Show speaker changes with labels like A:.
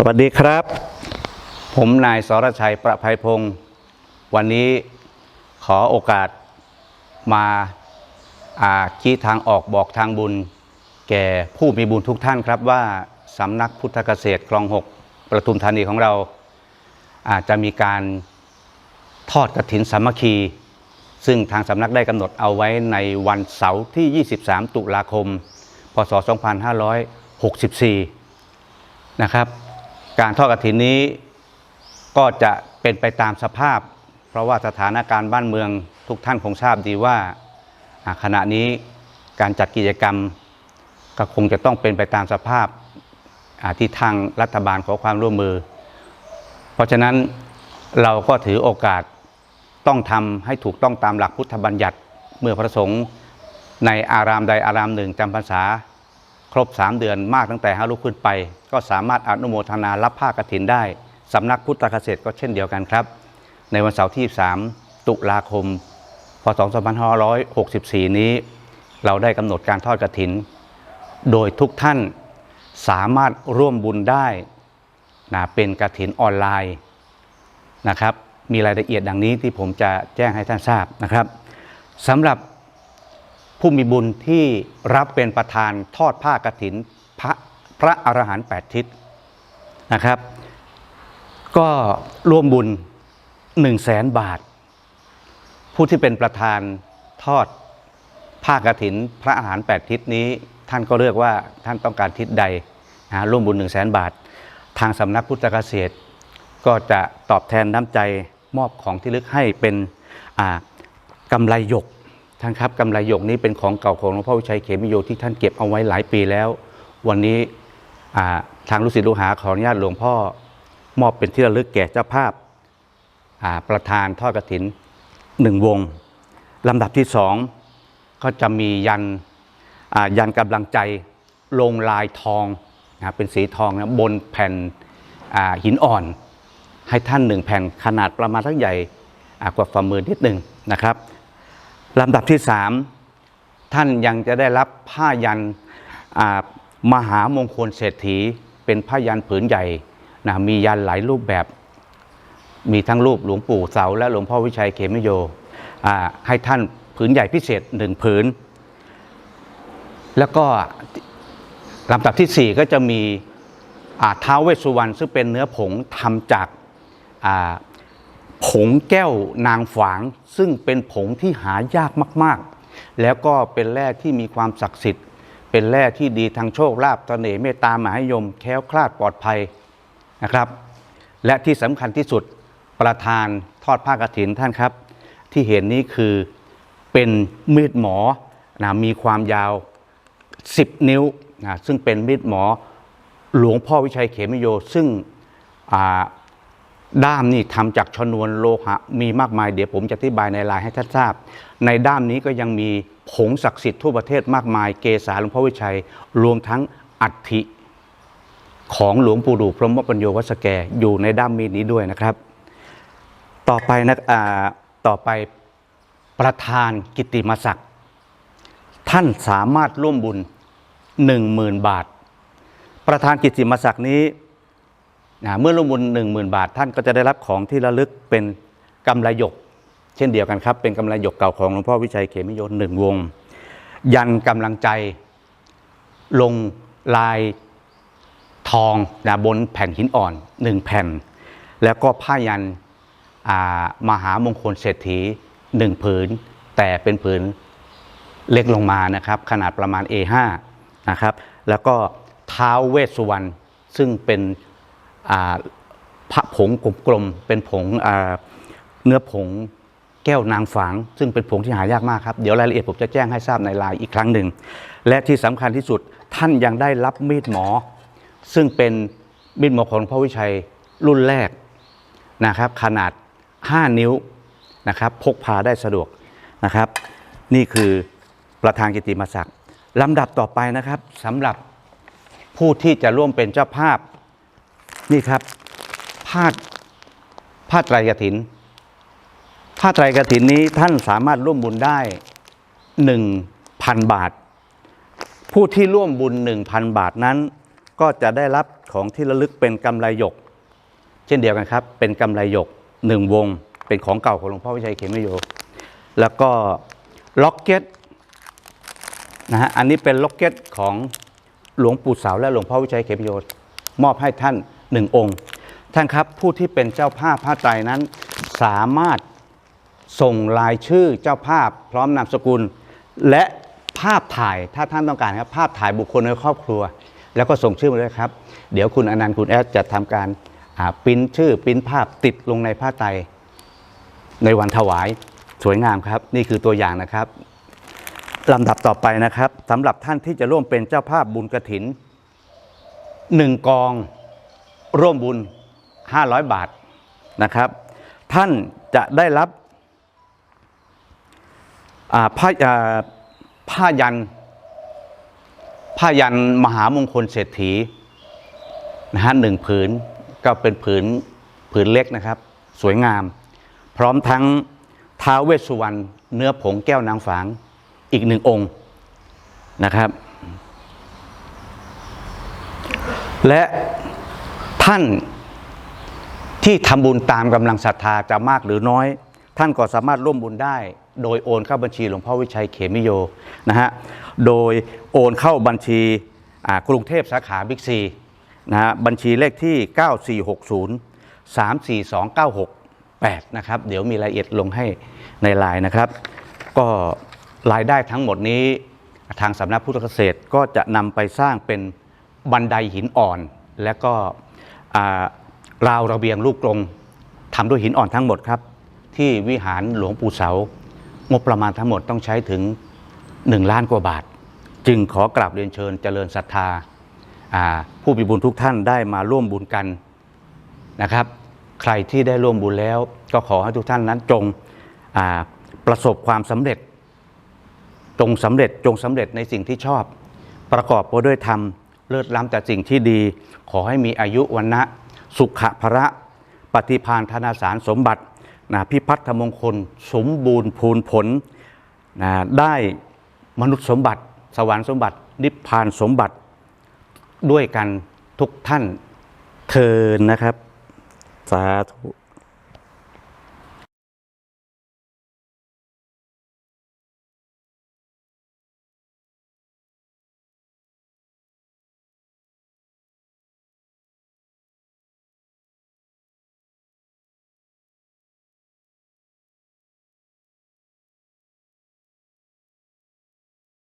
A: สวัสดีครับ ผมนายสรชัยประภัยพงศ์วันนี้ขอโอกาสมาอาชี้ทางออกบอกทางบุญ แก่ผู้มีบุญทุกท่านครับว่าสำนักพุทธเกษตรคลองหกประทุมธานีของเรา อาจจะมีการทอดกระถินสามัคคี ซึ่งทางสำนักได้กำหนดเอาไว้ในวันเสาร์ที่ 23 ตุลาคม พศ 2564 นะครับ การทอดกฐินนี้ก็จะเป็นไปตามสภาพ เพราะว่าสถานการณ์บ้านเมืองทุกท่านคงทราบดีว่าขณะนี้การจัดกิจกรรมก็คงจะต้องเป็นไปตามสภาพที่ทางรัฐบาลขอความร่วมมือ เพราะฉะนั้นเราก็ถือโอกาสต้องทำให้ถูกต้องตามหลักพุทธบัญญัติเมื่อพระสงฆ์ในอารามใดอารามหนึ่งจำพรรษา ครบ3เดือนมากตั้งแต่ห้าลูกขึ้นไป ก็สามารถอนุโมทนารับผ้ากฐินได้สำนักพุทธเกษตรก็เช่นเดียวกันครับ ในวันเสาร์ที่ 3 ตุลาคม พศ 2564 นี้ เราได้กำหนดการทอดกฐิน โดยทุกท่านสามารถร่วมบุญได้นะเป็นกฐินออนไลน์นะครับ มีรายละเอียดดังนี้ที่ผมจะแจ้งให้ท่านทราบนะครับสำหรับผู้มีบุญที่รับเป็นประธานทอดผ้ากฐิน พระอรหันต์แปดทิศนะครับ ก็ร่วมบุญ1นึ่งแสนบาท ผู้ที่เป็นประธานทอดผ้ากฐินพระอาหารแปดทิศนี้ ท่านก็เลือกว่าท่านต้องการทิศใดนะร่วมบุญ1นึ่งแสนบาท ทางสำนักพุทธเกษตร ก็จะตอบแทนน้ำใจมอบของที่ลึกให้เป็นอ่ากำไรหยกท่านครับกำไรหยกนี้เป็นของเก่าของหลวงพ่อวิชัยเขมิโยที่ท่านเก็บเอาไว้หลายปีแล้ว วันนี้ ทางลูกศิษย์ลูกหาขออนุญาตหลวงพ่อ มอบเป็นที่ระลึกแก่เจ้าภาพาประธานทอดกฐินหนึ่งวงลำดับที่สองก็จะมียันยันกำลังใจลงลายทองนะเป็นสีทองนะบนแผ่นหินอ่อน ให้ท่านหนึ่งแผ่นขนาดประมาณสักใหญ่กว่าฝ่ามือนิดหนึ่งนะครับลำดับที่สามท่านยังจะได้รับผ้ายัน มหามงคลเศรษฐีเป็นผ้ายันผืนใหญ่นะมียันหลายรูปแบบ มีทั้งรูปหลวงปู่เสา และหลวงพ่อวิชัยเขมโยให้ท่านผืนใหญ่พิเศษหนึ่งผืน แล้วก็ลำดับที่สี่ก็จะมีท้าวเวสสุวรรณซึ่งเป็นเนื้อผงทำจากผงแก้วนางฝาง ซึ่งเป็นผงที่หายากมาก ๆ แล้วก็เป็นแร่ที่มีความศักดิ์สิทธิ์ เป็นแร่ที่ดีทางโชคลาภเสน่ห์เมตตามหานิยม แค้วคลาดปลอดภัยนะครับ และที่สำคัญที่สุดประธานทอดผ้ากฐินท่านครับ ที่เห็นนี้คือเป็นมีดหมอนะมีความยาว 10 นิ้วนะซึ่งเป็นมีดหมอหลวงพ่อวิชัยเขมิโย ซึ่งด้ามนี่ทำจากชนวนโลหะมีมากมายเดี๋ยวผมจะอธิบายในไลน์ให้ท่านทราบ ในด้ามนี้ก็ยังมี ผงศักดิ์สิทธิ์ทั่วประเทศมากมาย เกษาหลวงพ่อวิชัย รวมทั้งอัฐิของหลวงปู่ดูพรหมปัญโยวัสแกอยู่ในด้ามมีดนี้ด้วยนะครับ ต่อไปนะอ่าต่อไปประธานกิติมศักดิ์ท่านสามารถร่วมบุญหนึ่งหมื่นบาท ประธานกิติมศักดิ์นี้นะเมื่อลงบุญ1 0,000บาท ท่านก็จะได้รับของที่ระลึกเป็นกำไรหยก เช่นเดียวกันครับ เป็นกำไรหยกเก่าของหลวงพ่อวิชัยเขมิโยนหนึ่งวง ยันกำลังใจลงลายทองนะบนแผ่นหินอ่อนหนึ่งแผ่น แล้วก็ผ้ายันมหามงคลเศรษฐีหนึ่งผืน แต่เป็นผืนเล็กลงมานะครับ ขนาดประมาณ A5 นะครับ แล้วก็เท้าวเวสสุวรรณซึ่งเป็นอ่าพระผงกลมๆเป็นผงเนื้อผง แก้วนางฝาง ซึ่งเป็นผงที่หายากมากครับ เดี๋ยวรายละเอียดผมจะแจ้งให้ทราบในไลน์อีกครั้งหนึ่ง และที่สำคัญที่สุดท่านยังได้รับมีดหมอ ซึ่งเป็นมีดหมอของพ่อวิชัยรุ่นแรกนะครับขนาด 5 นิ้วนะครับพกพาได้สะดวกนะครับ นี่คือประธานกิติมศักดิ์ลำดับต่อไปนะครับสำหรับผู้ที่จะร่วมเป็นเจ้าภาพนี่ครับผ้าผ้าไตรกฐิน ผ้าไตรกฐินนี้ท่านสามารถร่วมบุญได้ 1,000 บาท ผู้ที่ร่วมบุญ 1,000 บาทนั้น ก็จะได้รับของที่ระลึกเป็นกำไรหยก เช่นเดียวกันครับ เป็นกำไรหยกหนึ่งวง เป็นของเก่าของหลวงพ่อวิชัยเขมโย แล้วก็ล็อกเก็ตนะฮะอันนี้เป็นล็อกเก็ตของหลวงปู่เสาและหลวงพ่อวิชัยเขมโยมอบให้ท่านหนึ่งองค์ ท่านครับผู้ที่เป็นเจ้าภาพผ้าไตรนั้นสามารถ ส่งรายชื่อเจ้าภาพพร้อมนามสกุล และภาพถ่ายถ้าท่านต้องการครับภาพถ่ายบุคคลในครอบครัว แล้วก็ส่งชื่อมาด้วยครับ เดี๋ยวคุณอนันต์คุณแอดจะทำการปริ้นชื่อปริ้นภาพติดลงในผ้าไตรในวันถวายสวยงามครับ นี่คือตัวอย่างนะครับลำดับต่อไปนะครับสำหรับท่านที่จะร่วมเป็นเจ้าภาพบุญกระถินหนึ่งกองร่วมบุญ 500 บาทนะครับ ท่านจะได้รับ ผ้าาผ้ายันผ้ายันมหามงคลเศรษฐีนะฮะหนึ่งผืนก็เป็นผืนผืนเล็กนะครับ สวยงาม พร้อมทั้งท้าเวสสุวรรณเนื้อผงแก้วนางฝางอีกหนึ่งองค์นะครับ และท่านที่ทำบุญตามกำลังศรัทธาจะมากหรือน้อย ท่านก็สามารถร่วมบุญได้ โดยโอนเข้าบัญชีหลวงพ่อวิชัยเขมิโยนะฮะโดยโอนเข้าบัญชีกรุงเทพสาขาบิ๊กซีนะฮะบัญชีเลขที่ 9460 342968 นะครับเดี๋ยวมีรายละเอียดลงให้ในไลน์นะครับ ก็รายได้ทั้งหมดนี้ทางสำนักพุทธเกษตรก็จะนำไปสร้างเป็นบันไดหินอ่อน และก็ราวระเบียงลูกกรงทำด้วยหินอ่อนทั้งหมดครับ ที่วิหารหลวงปู่เสา งบประมาณทั้งหมดต้องใช้ถึง 1 ล้านกว่าบาท จึงขอกราบเรียนเชิญเจริญศรัทธาาผู้มีบุญทุกท่านได้มาร่วมบุญกันนะครับ ใครที่ได้ร่วมบุญแล้ว ก็ขอให้ทุกท่านนั้นจงประสบความสำเร็จ จงสำเร็จจงสำเร็จในสิ่งที่ชอบ ประกอบไปด้วยธรรมเลิศล้ำแต่สิ่งที่ดี ขอให้มีอายุวันนะสุขภระปฏิพานธนาสารสมบัติ นะพิพัฒนมงคล สมบูรณ์พูนผลนะได้มนุษย์สมบัติ สวรรค์สมบัติ นิพพานสมบัติด้วยกันทุกท่านเทินนะครับ สาธุ